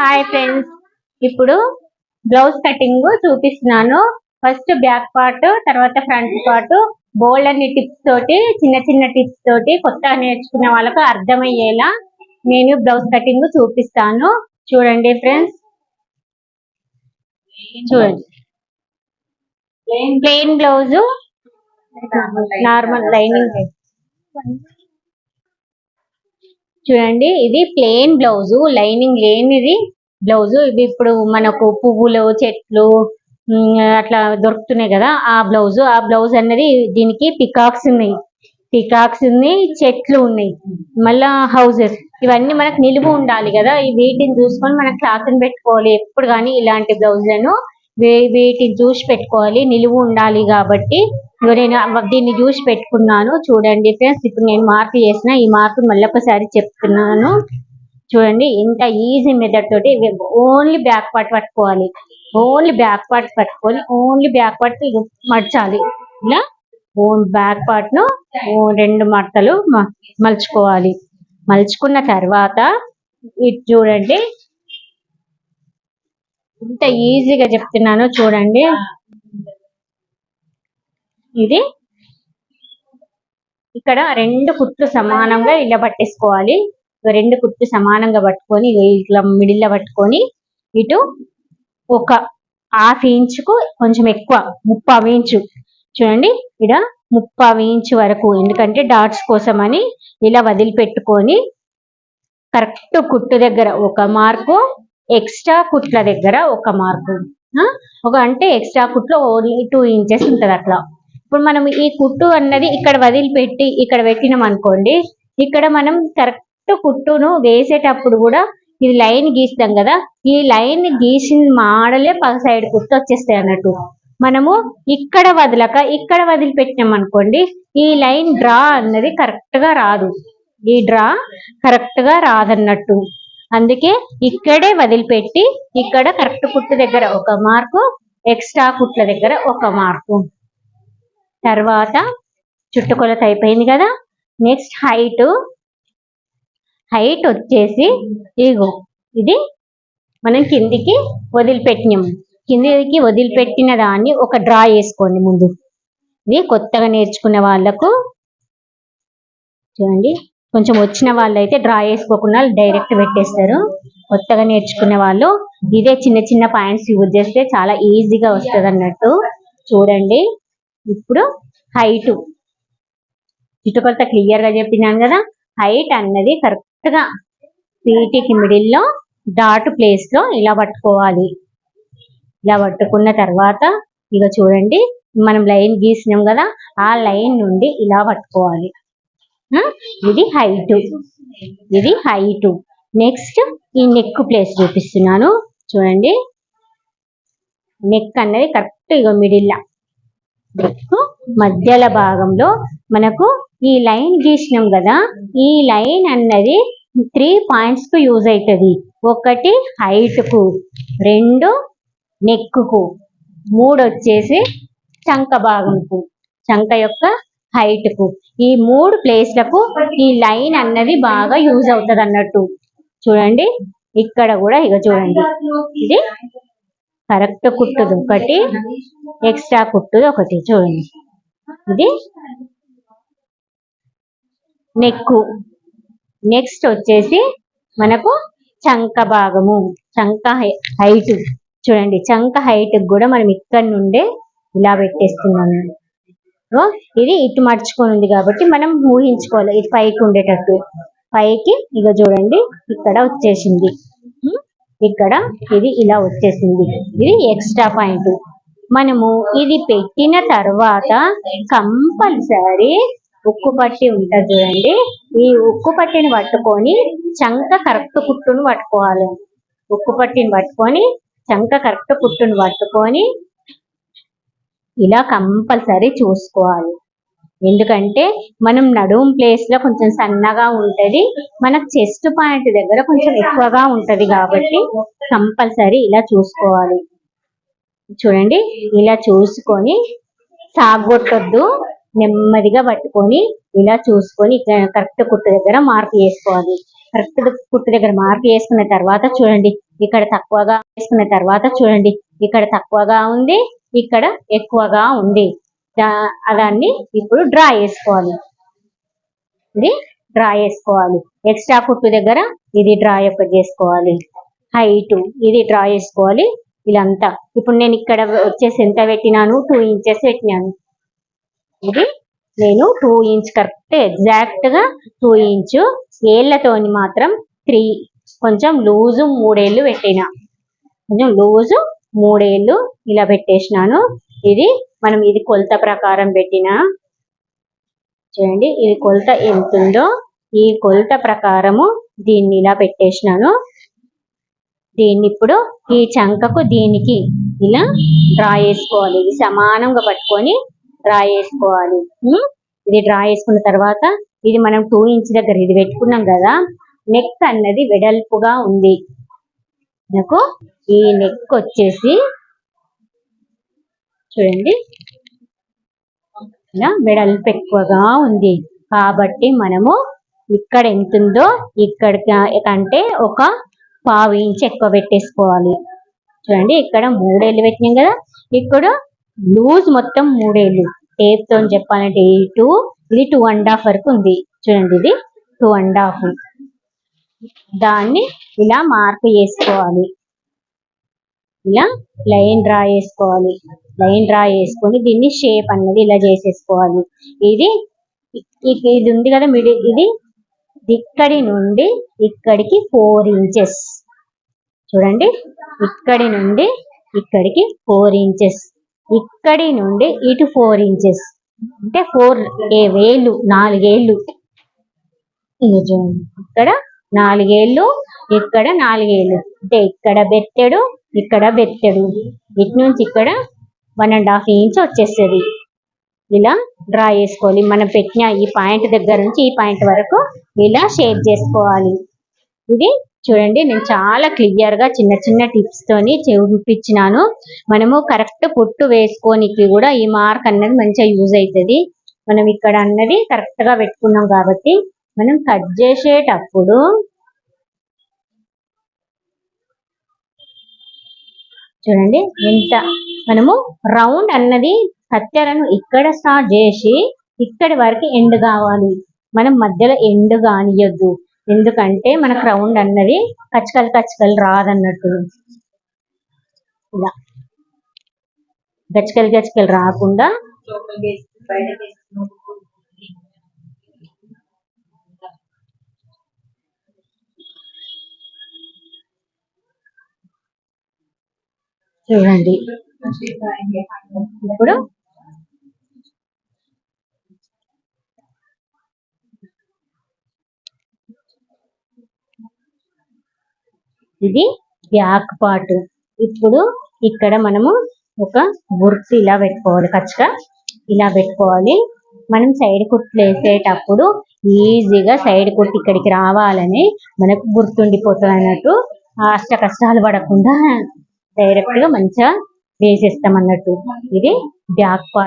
Hi friends ఇప్పుడు blouse cutting చూపిస్తున్నాను. First back part తర్వాత ఫ్రంట్ పార్ట్ బోల్డ్ అన్ని టిప్స్ తోటి చిన్న చిన్న టిప్స్ తోటి కొత్తగా నేర్చుకునే వాళ్ళకు అర్థమయ్యేలా నేను బ్లౌజ్ కటింగ్ చూపిస్తాను. చూడండి ఫ్రెండ్స్ చూడండి. ప్లెయిన్ బ్లౌజ్ నార్మల్ లైనింగ్ చూడండి ఇది ప్లెయిన్ బ్లౌజ్ లైనింగ్ లేనిది బ్లౌజ్ ఇది ఇప్పుడు మనకు పువ్వులు చెట్లు ఉమ్, అట్లా దొరుకుతున్నాయి కదా ఆ బ్లౌజ్ ఆ బ్లౌజ్ అన్నది దీనికి పికాక్స్ ఉన్నాయి. పికాక్స్ ఉన్నాయి చెట్లు ఉన్నాయి. మళ్ళా హౌజెస్ ఇవన్నీ మనకు నిలువు ఉండాలి కదా. ఈ వీటిని చూసుకొని మనం క్లాత్ పెట్టుకోవాలి. ఎప్పుడు కానీ ఇలాంటి బ్లౌజ్లను వే- వీటిని చూసి పెట్టుకోవాలి. నిలువు ఉండాలి కాబట్టి ఇగో నేను దీన్ని చూసి పెట్టుకున్నాను. చూడండి ఫ్రెండ్స్ ఇప్పుడు నేను మార్పు చేసిన ఈ మార్పు మళ్ళీ ఒకసారి చెప్తున్నాను. చూడండి ఇంత ఈజీ మెథడ్ తోటి ఓన్లీ బ్యాక్ పార్ట్ పట్టుకోవాలి. ఓన్లీ బ్యాక్ పార్ట్ పట్టుకొని ఓన్లీ బ్యాక్ పార్ట్ మడచాలి. ఇలా ఓన్ బ్యాక్ పార్ట్ను రెండు మడతలు మ- మలుచుకోవాలి. మలుచుకున్న తర్వాత ఇది చూడండి. ఇంత ఈజీగా చెప్తున్నాను చూడండి. ఇది ఇక్కడ రెండు కుట్లు సమానంగా ఇలా పట్టేసుకోవాలి. రెండు కుట్లు సమానంగా పట్టుకొని ఇట్లా మిడిల్లో పట్టుకొని ఇటు ఒక హాఫ్ ఇంచుకు కొంచెం ఎక్కువ ముప్పావు ఇంచు చూడండి ఇక్కడ ముప్పావు ఇంచు వరకు. ఎందుకంటే డాట్స్ కోసం అని ఇలా వదిలిపెట్టుకొని కరెక్ట్ కుట్టు దగ్గర ఒక మార్కు ఎక్స్ట్రా కుట్ల దగ్గర ఒక మార్కు. ఒక అంటే ఎక్స్ట్రా కుట్లో ఓన్లీ టూ ఇంచెస్ ఉంటది అట్లా. ఇప్పుడు మనం ఈ కుట్టు అన్నది ఇక్కడ వదిలిపెట్టి ఇక్కడ పెట్టినాం అనుకోండి ఇక్కడ మనం కరెక్ట్ కుట్టును వేసేటప్పుడు కూడా ఇది లైన్ గీస్తాం కదా ఈ లైన్ గీసిన మాడలే పక్క సైడ్ కుట్టు వచ్చేస్తాయి అన్నట్టు. మనము ఇక్కడ వదలక ఇక్కడ వదిలిపెట్టినాం అనుకోండి ఈ లైన్ డ్రా అన్నది కరెక్ట్గా రాదు. ఈ డ్రా కరెక్ట్గా రాదన్నట్టు. అందుకే ఇక్కడే వదిలిపెట్టి ఇక్కడ కరెక్ట్ కుట్టు దగ్గర ఒక మార్కు ఎక్స్ట్రా కుట్ల దగ్గర ఒక మార్కు. తర్వాత చుట్టుకొలత అయిపోయింది కదా. నెక్స్ట్ హైట్ హైట్ వచ్చేసి ఇగో ఇది మనం కిందికి వదిలిపెట్టినాం. కిందికి వదిలిపెట్టిన దాన్ని ఒక డ్రా చేసుకోండి ముందు. ఇది కొత్తగా నేర్చుకునే వాళ్ళకు చూడండి కొంచెం వచ్చిన వాళ్ళు అయితే డ్రా చేసుకోకుండా డైరెక్ట్ పెట్టేస్తారు. కొత్తగా నేర్చుకునే వాళ్ళు ఇదే చిన్న చిన్న పాయింట్స్ యూజ్ చేస్తే చాలా ఈజీగా వస్తుంది అన్నట్టు చూడండి. ఇప్పుడు హైట్ చుట్టుకొలత క్లియర్గా చెప్పినాను కదా హైట్ అన్నది కరెక్ట్గా పీటీకి మిడిల్లో డాట్ ప్లేస్లో ఇలా పట్టుకోవాలి. ఇలా పట్టుకున్న తర్వాత ఇక చూడండి మనం లైన్ గీసినాం కదా ఆ లైన్ నుండి ఇలా పట్టుకోవాలి. ఇది హైట్ ఇది హైట్ నెక్స్ట్ ఈ నెక్ ప్లేస్ చూపిస్తున్నాను. చూడండి నెక్ అన్నది కరెక్ట్ ఇగో మిడిల్లా నెక్ మధ్యల భాగంలో మనకు ఈ లైన్ గీసినాం కదా. ఈ లైన్ అన్నది త్రీ పాయింట్స్కు యూజ్ అవుతుంది ఒకటి హైట్కు రెండు నెక్కు మూడు వచ్చేసి చంక భాగంకు చంక యొక్క హైట్కు. ఈ మూడు ప్లేస్లకు ఈ లైన్ అన్నది బాగా యూజ్ అవుతుంది అన్నట్టు చూడండి ఇక్కడ కూడా ఇక చూడండి. ఇది కరెక్ట్ కుట్టుది ఒకటి ఎక్స్ట్రా కుట్టుది ఒకటి చూడండి. ఇది నెక్కు. నెక్స్ట్ వచ్చేసి మనకు చంక భాగము చంక హైట్ చూడండి చంక హైట్ కూడా మనం ఇక్కడ నుండే ఇలా పెట్టేస్తున్నాము. ఓ, ఇది ఇటు మర్చుకొని ఉంది కాబట్టి మనం ఊహించుకోవాలి ఇది పైకి ఉండేటట్టు. పైకి ఇక చూడండి ఇక్కడ వచ్చేసింది. ఇక్కడ ఇది ఇలా వచ్చేసింది. ఇది ఎక్స్ట్రా పాయింట్ మనము ఇది పెట్టిన తర్వాత కంపల్సరీ ఉక్కు పట్టి ఉంటుంది చూడండి. ఈ ఉక్కు పట్టిని పట్టుకొని చంక కరెక్ట్ కుట్టును పట్టుకోవాలి. ఉక్కు పట్టిని పట్టుకొని చంక కరెక్ట్ కుట్టును పట్టుకొని ఇలా కంపల్సరీ చూసుకోవాలి. ఎందుకంటే మనం నడుం ప్లేస్లో కొంచెం సన్నగా ఉంటది మనకు చెస్ట్ పాయింట్ దగ్గర కొంచెం ఎక్కువగా ఉంటది కాబట్టి కంపల్సరీ ఇలా చూసుకోవాలి. చూడండి ఇలా చూసుకొని సాగొట్టొద్దు నెమ్మదిగా పట్టుకొని ఇలా చూసుకొని కరెక్ట్ కుట్టు దగ్గర మార్క్ చేసుకోవాలి. కరెక్ట్ కుట్టు దగ్గర మార్క్ వేసుకున్న తర్వాత చూడండి ఇక్కడ తక్కువగా వేసుకున్న తర్వాత చూడండి ఇక్కడ తక్కువగా ఉంది ఇక్కడ ఎక్కువగా ఉంది. దాన్ని ఇప్పుడు డ్రా చేసుకోవాలి. ఇది డ్రా చేసుకోవాలి. ఎక్స్ట్రా కుట్టు దగ్గర ఇది డ్రా యొక్క చేసుకోవాలి. హైట్ ఇది డ్రా చేసుకోవాలి. ఇదంతా. ఇప్పుడు నేను ఇక్కడ వచ్చేసి ఎంత పెట్టినాను? టూ ఇంచెస్ పెట్టినాను. ఇది నేను టూ ఇంచ్ కరెక్ట్ ఎగ్జాక్ట్గా టూ ఇంచు ఏళ్ళతోని మాత్రం త్రీ కొంచెం లూజు మూడేళ్ళు పెట్టిన. కొంచెం లూజు మూడేళ్ళు ఇలా పెట్టేసినాను. ఇది మనం ఇది కొలత ప్రకారం పెట్టిన చూడండి ఇది కొలత ఎంత ఉందో ఈ కొలత ప్రకారము దీన్ని ఇలా పెట్టేసినాను. దీన్ని ఇప్పుడు ఈ చంకకు దీనికి ఇలా డ్రా చేసుకోవాలి. ఇది సమానంగా పట్టుకొని డ్రా చేసుకోవాలి. ఇది డ్రా చేసుకున్న తర్వాత ఇది మనం టూ ఇంచ్ దగ్గర ఇది పెట్టుకున్నాం కదా నెక్ అన్నది వెడల్పుగా ఉంది. నాకు ఈ నెక్ వచ్చేసి చూడండి. ఇలా వెడల్పు ఎక్కువగా ఉంది. కాబట్టి మనము ఇక్కడ ఎంత ఉందో ఇక్కడ కంటే ఒక పావు ఇంచ్ ఎక్కువ పెట్టేసుకోవాలి. చూడండి ఇక్కడ మూడేళ్ళు పెట్టినాం కదా. ఇక్కడ లూజ్ మొత్తం మూడేళ్ళు. టేప్తో చెప్పాలంటే ఈ టూ ఇది టూ అండ్ హాఫ్ వరకు ఉంది. చూడండి ఇది టూ అండ్ హాఫ్. దాన్ని ఇలా మార్క్ చేసుకోవాలి. ఇలా లైన్ డ్రా చేసుకోవాలి. లైన్ డ్రా చేసుకొని దీన్ని షేప్ అన్నది ఇలా చేసేసుకోవాలి. ఇది ఇది ఉంది కదా మిడిల్ ఇది ఇక్కడి నుండి ఇక్కడికి ఫోర్ ఇంచెస్ చూడండి. ఇక్కడి నుండి ఇక్కడికి ఫోర్ ఇంచెస్ ఇక్కడి నుండి ఇటు ఫోర్ ఇంచెస్ అంటే ఫోర్ ఏ వేలు నాలుగేళ్ళు. ఇక్కడ నాలుగేళ్ళు ఇక్కడ నాలుగేళ్ళు. అంటే ఇక్కడ బెత్తెడు ఇక్కడ బెత్తెడు. ఇటు నుంచి ఇక్కడ వన్ అండ్ హాఫ్ ఇంచ్ వచ్చేస్తుంది. ఇలా డ్రా చేసుకోవాలి. మనం పెట్టిన ఈ పాయింట్ దగ్గర నుంచి ఈ పాయింట్ వరకు ఇలా షేప్ చేసుకోవాలి. ఇది చూడండి నేను చాలా క్లియర్గా చిన్న చిన్న టిప్స్ తోని చూపించినాను. మనము కరెక్ట్ పొట్టు వేసుకోనికి కూడా ఈ మార్క్ అన్నది మంచిగా యూజ్ అవుతుంది మనం ఇక్కడ అన్నది కరెక్ట్గా పెట్టుకున్నాం కాబట్టి మనం కట్ చేసేటప్పుడు చూడండి ఎంత మనము రౌండ్ అన్నది కత్తెరను ఇక్కడ స్టార్ట్ చేసి ఇక్కడి వరకు ఎండ్ కావాలి. మనం మధ్యలో ఎండ్ కానియద్దు. ఎందుకంటే మనకు రౌండ్ అన్నది కచ్చకలు కచ్చకలు రాదన్నట్టు. ఇలా. గచ్చకలు గచ్చకలు రాకుండా చూడండి. ఇప్పుడు ఇది బ్యాక్ పార్ట్. ఇప్పుడు ఇక్కడ మనము ఒక గుర్తు ఇలా పెట్టుకోవాలి కచ్చగా ఇలా పెట్టుకోవాలి. మనం సైడ్ కుట్లు వేసేటప్పుడు ఈజీగా సైడ్ కుట్టు ఇక్కడికి రావాలని మనకు గుర్తుండిపోతుంది అన్నట్టు అష్ట కష్టాలు పడకుండా డైరెక్ట్గా మంచిగా వేసేస్తాం అన్నట్టు ఇది బ్యాక్ పార్ట్.